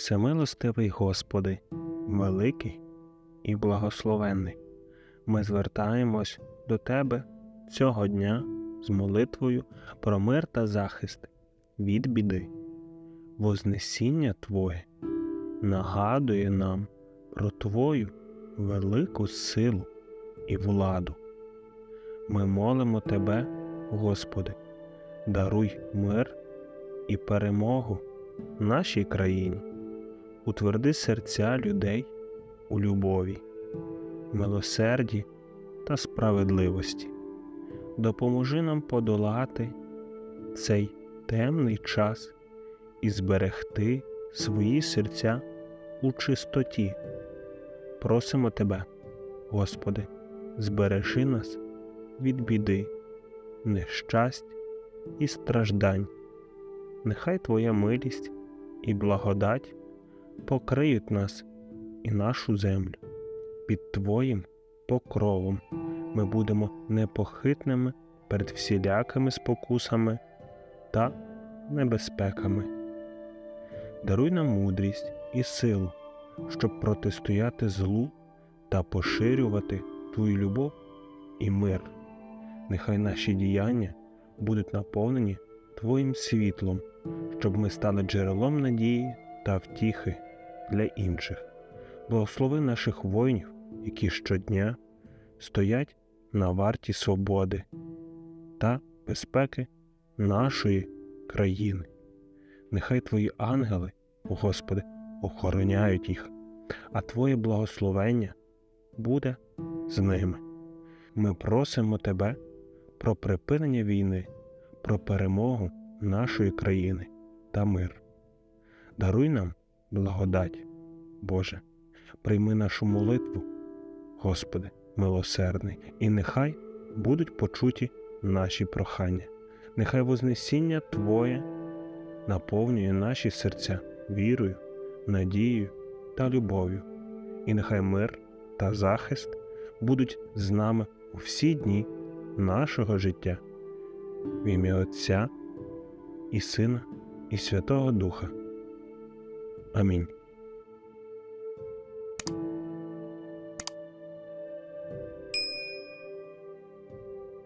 Всемилостивий Господи, великий і благословенний, ми звертаємось до Тебе цього дня з молитвою про мир та захист від біди. Вознесіння Твоє нагадує нам про Твою велику силу і владу. Ми молимо Тебе, Господи, даруй мир і перемогу нашій країні, утверди серця людей у любові, милосерді та справедливості. Допоможи нам подолати цей темний час і зберегти свої серця у чистоті. Просимо Тебе, Господи, збережи нас від біди, нещасть і страждань. Нехай Твоя милість і благодать покриють нас і нашу землю. Під Твоїм покровом ми будемо непохитними перед всілякими спокусами та небезпеками. Даруй нам мудрість і силу, щоб протистояти злу та поширювати Твою любов і мир. Нехай наші діяння будуть наповнені Твоїм світлом, щоб ми стали джерелом надії та втіхи для інших. Благослови наших воїнів, які щодня стоять на варті свободи та безпеки нашої країни. Нехай Твої ангели, Господи, охороняють їх, а Твоє благословення буде з ними. Ми просимо Тебе про припинення війни, про перемогу нашої країни та мир. Даруй нам благодать, Боже, прийми нашу молитву, Господи, милосердний, і нехай будуть почуті наші прохання. Нехай Вознесіння Твоє наповнює наші серця вірою, надією та любов'ю, і нехай мир та захист будуть з нами у всі дні нашого життя. В ім'я Отця і Сина, і Святого Духа. I mean,